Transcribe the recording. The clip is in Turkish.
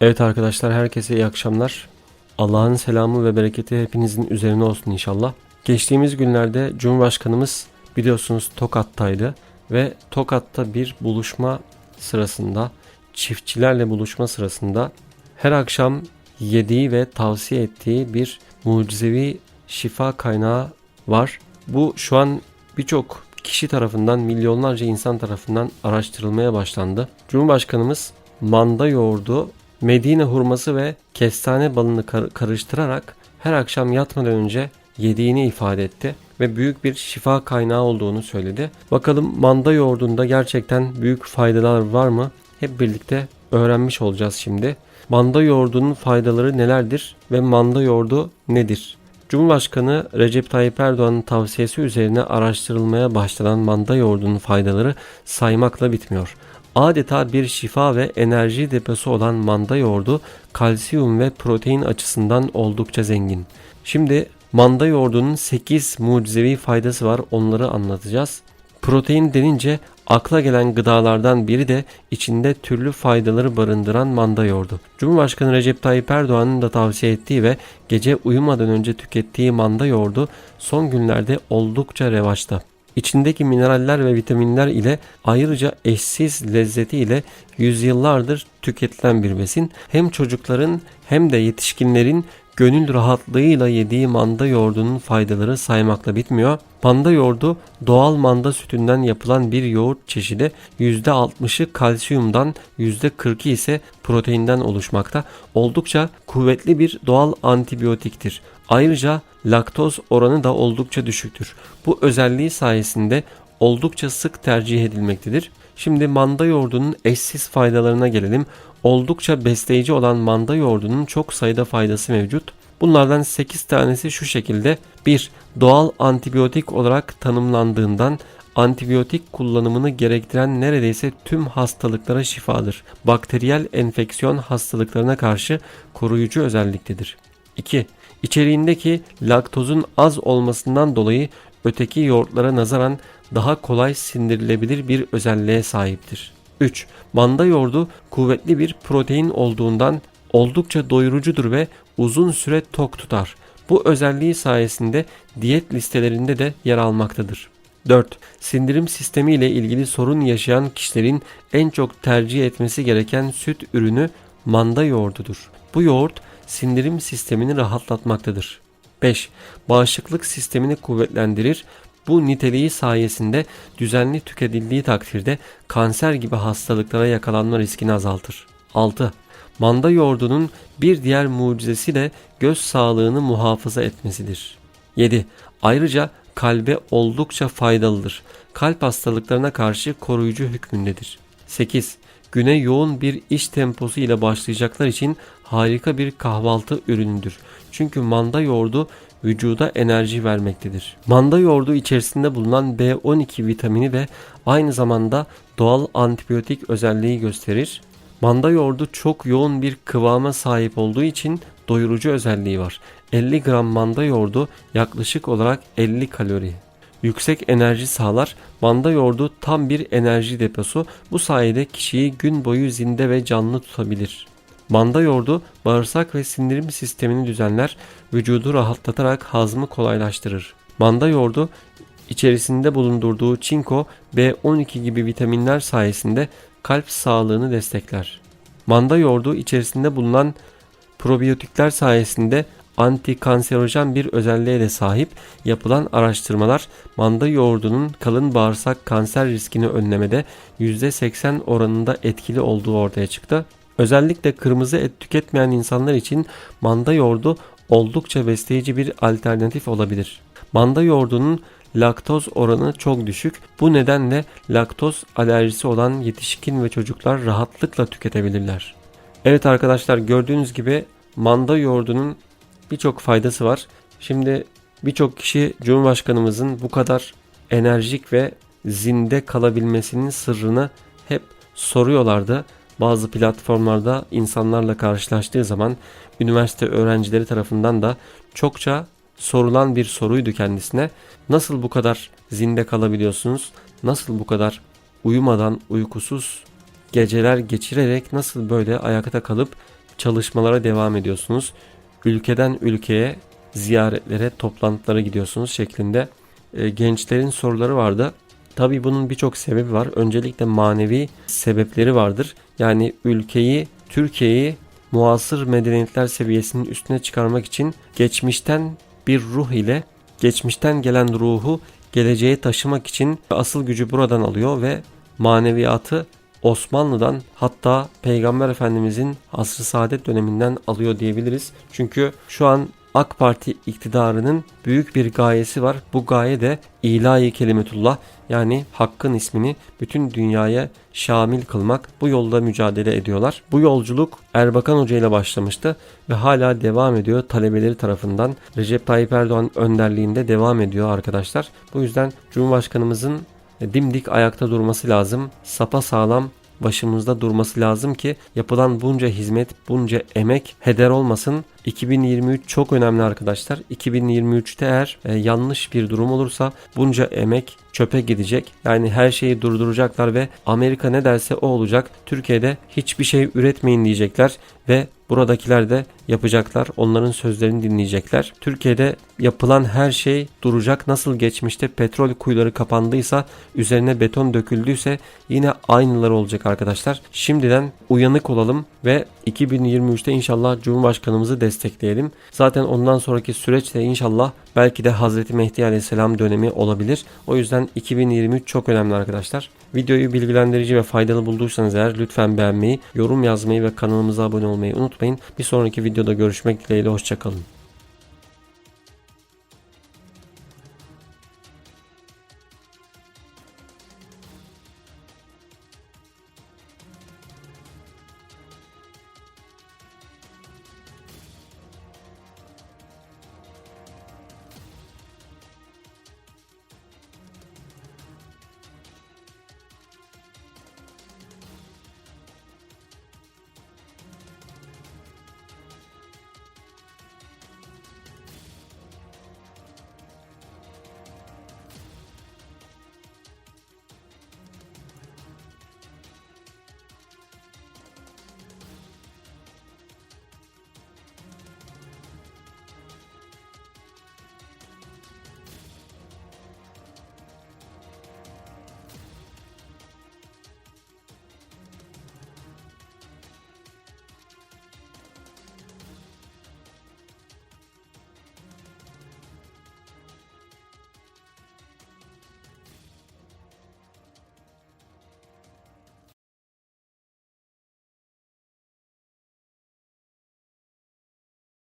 Evet arkadaşlar herkese iyi akşamlar. Allah'ın selamı ve bereketi hepinizin üzerine olsun inşallah. Geçtiğimiz günlerde Cumhurbaşkanımız biliyorsunuz Tokat'taydı ve Tokat'ta bir buluşma sırasında çiftçilerle buluşma sırasında her akşam yediği ve tavsiye ettiği bir mucizevi şifa kaynağı var. Bu şu an birçok kişi tarafından, milyonlarca insan tarafından araştırılmaya başlandı. Cumhurbaşkanımız manda yoğurdu, Medine hurması ve kestane balını kar- karıştırarak her akşam yatmadan önce yediğini ifade etti ve büyük bir şifa kaynağı olduğunu söyledi. Bakalım manda yoğurdunda gerçekten büyük faydalar var mı? Hep birlikte öğrenmiş olacağız şimdi. Manda yoğurdunun faydaları nelerdir ve manda yoğurdu nedir? Cumhurbaşkanı Recep Tayyip Erdoğan'ın tavsiyesi üzerine araştırılmaya başlanan manda yoğurdunun faydaları saymakla bitmiyor. Adeta bir şifa ve enerji deposu olan manda yoğurdu kalsiyum ve protein açısından oldukça zengin. Şimdi manda yoğurdunun 8 mucizevi faydası var onları anlatacağız. Protein denince akla gelen gıdalardan biri de içinde türlü faydaları barındıran manda yoğurdu. Cumhurbaşkanı Recep Tayyip Erdoğan'ın da tavsiye ettiği ve gece uyumadan önce tükettiği manda yoğurdu son günlerde oldukça revaçta. İçindeki mineraller ve vitaminler ile ayrıca eşsiz lezzetiyle yüzyıllardır tüketilen bir besin hem çocukların hem de yetişkinlerin gönül rahatlığıyla yediği manda yoğurdunun faydaları saymakla bitmiyor. Manda yoğurdu doğal manda sütünden yapılan bir yoğurt çeşidi %60'ı kalsiyumdan %40'ı ise proteinden oluşmakta. Oldukça kuvvetli bir doğal antibiyotiktir. Ayrıca laktoz oranı da oldukça düşüktür. Bu özelliği sayesinde oldukça sık tercih edilmektedir. Şimdi manda yoğurdunun eşsiz faydalarına gelelim. Oldukça besleyici olan manda yoğurdunun çok sayıda faydası mevcut. Bunlardan 8 tanesi şu şekilde. 1. Doğal antibiyotik olarak tanımlandığından antibiyotik kullanımını gerektiren neredeyse tüm hastalıklara şifadır. Bakteriyel enfeksiyon hastalıklarına karşı koruyucu özelliktedir. 2. İçeriğindeki laktozun az olmasından dolayı öteki yoğurtlara nazaran daha kolay sindirilebilir bir özelliğe sahiptir. 3. Manda yoğurdu kuvvetli bir protein olduğundan oldukça doyurucudur ve uzun süre tok tutar. Bu özelliği sayesinde diyet listelerinde de yer almaktadır. 4. Sindirim sistemi ile ilgili sorun yaşayan kişilerin en çok tercih etmesi gereken süt ürünü manda yoğurdudur. Bu yoğurt sindirim sistemini rahatlatmaktadır. 5. Bağışıklık sistemini kuvvetlendirir. Bu niteliği sayesinde düzenli tüketildiği takdirde kanser gibi hastalıklara yakalanma riskini azaltır. 6. Manda yoğurdunun bir diğer mucizesi de göz sağlığını muhafaza etmesidir. 7. Ayrıca kalbe oldukça faydalıdır. Kalp hastalıklarına karşı koruyucu hükmündedir. 8. Güne yoğun bir iş temposu ile başlayacaklar için harika bir kahvaltı ürünüdür. Çünkü manda yoğurdu vücuda enerji vermektedir. Manda yoğurdu içerisinde bulunan B12 vitamini ve aynı zamanda doğal antibiyotik özelliği gösterir. Manda yoğurdu çok yoğun bir kıvama sahip olduğu için doyurucu özelliği var. 50 gram manda yoğurdu yaklaşık olarak 50 kalori. Yüksek enerji sağlar. Manda yoğurdu tam bir enerji deposu. Bu sayede kişiyi gün boyu zinde ve canlı tutabilir. Manda yoğurdu bağırsak ve sindirim sistemini düzenler, vücudu rahatlatarak hazmı kolaylaştırır. Manda yoğurdu içerisinde bulundurduğu çinko, B12 gibi vitaminler sayesinde kalp sağlığını destekler. Manda yoğurdu içerisinde bulunan probiyotikler sayesinde antikanserojen bir özelliğe de sahip yapılan araştırmalar manda yoğurdunun kalın bağırsak kanser riskini önlemede %80 oranında etkili olduğu ortaya çıktı. Özellikle kırmızı et tüketmeyen insanlar için manda yoğurdu oldukça besleyici bir alternatif olabilir. Manda yoğurdunun laktoz oranı çok düşük. Bu nedenle laktoz alerjisi olan yetişkin ve çocuklar rahatlıkla tüketebilirler. Evet arkadaşlar gördüğünüz gibi manda yoğurdunun birçok faydası var. Şimdi birçok kişi Cumhurbaşkanımızın bu kadar enerjik ve zinde kalabilmesinin sırrını hep soruyorlardı. Bazı platformlarda insanlarla karşılaştığı zaman üniversite öğrencileri tarafından da çokça sorulan bir soruydu kendisine. Nasıl bu kadar zinde kalabiliyorsunuz? Nasıl bu kadar uyumadan uykusuz geceler geçirerek nasıl böyle ayakta kalıp çalışmalara devam ediyorsunuz. Ülkeden ülkeye ziyaretlere, toplantılara gidiyorsunuz şeklinde e, gençlerin soruları vardı. Tabii bunun birçok sebebi var. Öncelikle manevi sebepleri vardır. Yani ülkeyi, Türkiye'yi muasır medeniyetler seviyesinin üstüne çıkarmak için geçmişten bir ruh ile geçmişten gelen ruhu geleceğe taşımak için asıl gücü buradan alıyor ve maneviyatı Osmanlı'dan hatta Peygamber Efendimizin asr-ı saadet döneminden alıyor diyebiliriz. Çünkü şu an AK Parti iktidarının büyük bir gayesi var. Bu gaye de ilahi kelimetullah yani hakkın ismini bütün dünyaya şamil kılmak. Bu yolda mücadele ediyorlar. Bu yolculuk Erbakan Hoca ile başlamıştı ve hala devam ediyor. Talebeleri tarafından Recep Tayyip Erdoğan önderliğinde devam ediyor arkadaşlar. Bu yüzden Cumhurbaşkanımızın dimdik ayakta durması lazım. Sapa sağlam başımızda durması lazım ki yapılan bunca hizmet, bunca emek heder olmasın. 2023 çok önemli arkadaşlar. 2023'te eğer e, yanlış bir durum olursa bunca emek çöpe gidecek. Yani her şeyi durduracaklar ve Amerika ne derse o olacak. Türkiye'de hiçbir şey üretmeyin diyecekler ve buradakiler de yapacaklar. Onların sözlerini dinleyecekler. Türkiye'de yapılan her şey duracak. Nasıl geçmişte petrol kuyuları kapandıysa, üzerine beton döküldüyse yine aynıları olacak arkadaşlar. Şimdiden uyanık olalım ve 2023'te inşallah Cumhurbaşkanımızı destekleyelim. Zaten ondan sonraki süreçte inşallah belki de Hazreti Mehdi Aleyhisselam dönemi olabilir. O yüzden 2023 çok önemli arkadaşlar. Videoyu bilgilendirici ve faydalı bulduysanız eğer lütfen beğenmeyi, yorum yazmayı ve kanalımıza abone olmayı unutmayın. Bir sonraki videoda görüşmek dileğiyle hoşçakalın.